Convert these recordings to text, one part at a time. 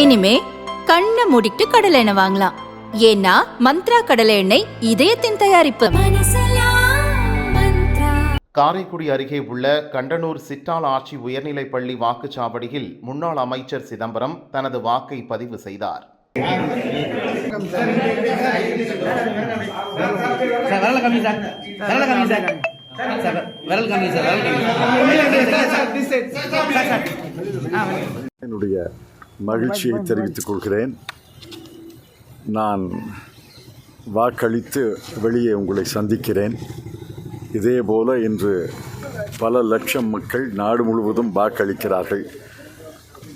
இனிமே கண்ணை மூடிட்டு கடலை எண்ணெய் வாங்கலாம். ஏன்னா மந்த்ரா கடலை எண்ணெய் இதயத்தின் தயாரிப்பு. காரைக்குடி அருகே உள்ள கண்டனூர் சிட்டால் ஆட்சி உயர்நிலைப் பள்ளி வாக்குச்சாவடியில் முன்னாள் அமைச்சர் சிதம்பரம் தனது வாக்கை பதிவு செய்தார். என்னுடைய மகிழ்ச்சியை தெரிவித்துக் கொள்கிறேன். நான் வாக்களித்து வெளியே உங்களை சந்திக்கிறேன். இதேபோல இன்று பல லட்சம் மக்கள் நாடு முழுவதும் வாக்களிக்கிறார்கள்.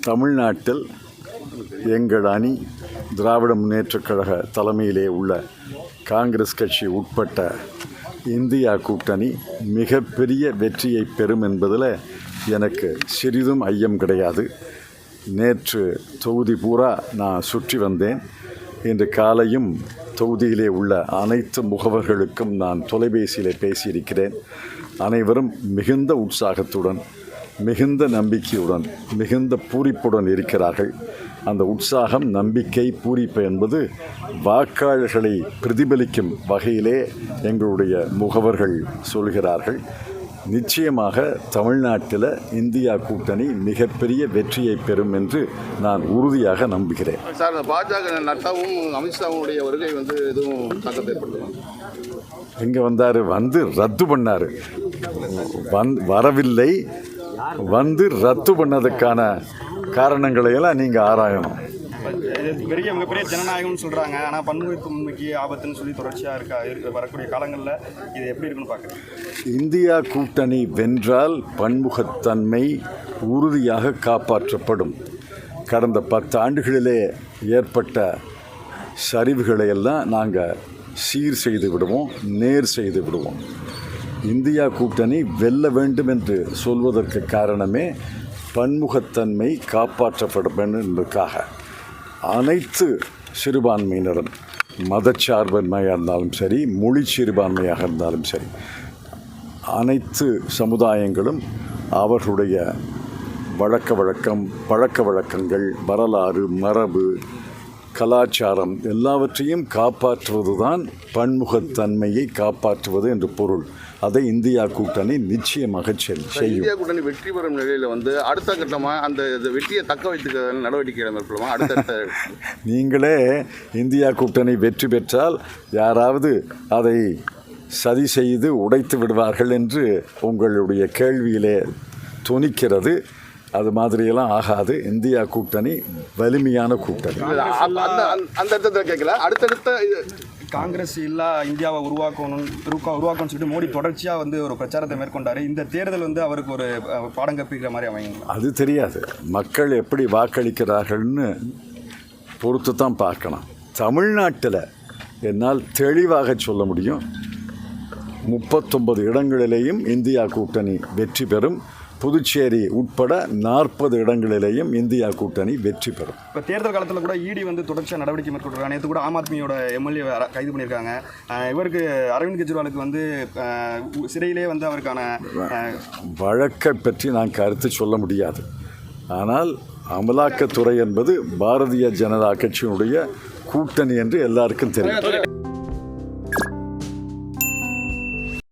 தமிழ்நாட்டில் எங்கள் அணி திராவிட முன்னேற்றக் கழக தலைமையிலே உள்ள காங்கிரஸ் கட்சி உட்பட்ட இந்தியா கூட்டணி மிகப்பெரிய வெற்றியை பெறும் என்பதில் எனக்கு சிறிதும் ஐயம் கிடையாது. நேற்று தொகுதி பூரா நான் சுற்றி வந்தேன். இன்று காலையும் தொகுதியிலே உள்ள அனைத்து முகவர்களுக்கும் நான் தொலைபேசியில் பேசியிருக்கிறேன். அனைவரும் மிகுந்த உற்சாகத்துடன் மிகுந்த நம்பிக்கையுடன் மிகுந்த பூரிப்புடன் இருக்கிறார்கள். அந்த உற்சாகம் நம்பிக்கை பூரிப்பு என்பது வாக்காளர்களை பிரதிபலிக்கும் வகையிலே எங்களுடைய முகவர்கள் சொல்கிறார்கள். நிச்சயமாக தமிழ்நாட்டில் இந்தியா கூட்டணி மிகப்பெரிய வெற்றியை பெறும் என்று நான் உறுதியாக நம்புகிறேன். சார் பாஜக நட்டாவும் அமித்ஷாவுடைய வருகை வந்து எதுவும் தாக்கத்தை ஏற்படுத்தும் எங்கே வந்தார்? வந்து ரத்து பண்ணார். வந் வரவில்லை. வந்து ரத்து பண்ணதுக்கான காரணங்களை எல்லாம் நீங்கள் ஆராயணும். பெரிய மிகப்பெரிய ஜனநாயகம்னு சொல்கிறாங்க ஆனால் பன்முகத்தன்மைக்கு ஆபத்துன்னு சொல்லி தொடர்ச்சியாக இருக்கா வரக்கூடிய காலங்களில் இது எப்படி இருக்குன்னு பார்க்குறேன் இந்தியா கூட்டணி வென்றால் பன்முகத்தன்மை உறுதியாக காப்பாற்றப்படும். கடந்த பத்து ஆண்டுகளிலே ஏற்பட்ட சரிவுகளை எல்லாம் நாங்கள் சீர் செய்து விடுவோம் நேர் செய்து விடுவோம். இந்தியா கூட்டணி வெல்ல வேண்டும் என்று சொல்வதற்கு காரணமே பன்முகத்தன்மை காப்பாற்றப்படும் என்பதற்காக. அனைத்து சிறுபான்மையினரும் மதச்சார்பன்மையாக இருந்தாலும் சரி மொழி சிறுபான்மையாக இருந்தாலும் சரி அனைத்து சமுதாயங்களும் அவர்களுடைய வழக்க வழக்கம் பழக்க வழக்கங்கள் வரலாறு மரபு கலாச்சாரம் எல்லாவற்றையும் காப்பாற்றுவதுதான் பன்முகத்தன்மையை காப்பாற்றுவது என்று பொருள். அதை இந்தியா கூட்டணி நிச்சயமாக செல் செய்யும். இந்தியா கூட்டணி வெற்றி பெறும் நிலையில் வந்து அடுத்த கட்டமாக அந்த வெற்றியை தக்க வைத்துக்க நடவடிக்கை மேற்கொள்ளுமா அடுத்தடுத்த நீங்களே இந்தியா கூட்டணி வெற்றி பெற்றால் யாராவது அதை சதி செய்து உடைத்து விடுவார்கள் என்று உங்களுடைய கேள்வியிலே துணிக்கிறது. அது மாதிரியெல்லாம் ஆகாது. இந்தியா கூட்டணி வலிமையான கூட்டணி. அந்த அந்த அந்த இடத்துல கேட்கல அடுத்தடுத்த இது காங்கிரஸ் இல்லா இந்தியாவை உருவாக்கணும் உருவா உருவாக்கணும்னு சொல்லிட்டு மோடி தொடர்ச்சியாக வந்து ஒரு பிரச்சாரத்தை மேற்கொண்டார். இந்த தேர்தல் வந்து அவருக்கு ஒரு பாடம் கற்பிக்கிற மாதிரி அமையுங்களா? அது தெரியாது. மக்கள் எப்படி வாக்களிக்கிறார்கள்னு பொறுத்து தான் பார்க்கணும் தமிழ்நாட்டில் என்னால் தெளிவாக சொல்ல முடியும். முப்பத்தொன்பது இடங்களிலேயும் இந்தியா கூட்டணி வெற்றி பெறும். புதுச்சேரி உட்பட நாற்பது இடங்களிலேயும் இந்தியா கூட்டணி வெற்றி பெறும். இப்போ தேர்தல் காலத்தில் கூட இடி வந்து தொடர்ச்சியாக நடவடிக்கை மேற்கொண்டிருக்காங்க நேற்று கூட ஆம் ஆத்மியோட எம்எல்ஏ கைது பண்ணியிருக்காங்க. இவருக்கு அரவிந்த் கெஜ்ரிவாலுக்கு வந்து சிறையிலே வந்து அவருக்கான வழக்கை பற்றி நான் கருத்து சொல்ல முடியாது. ஆனால் அமலாக்கத்துறை என்பது பாரதிய ஜனதா கட்சியினுடைய கூட்டணி என்று எல்லாருக்கும் தெரியும்.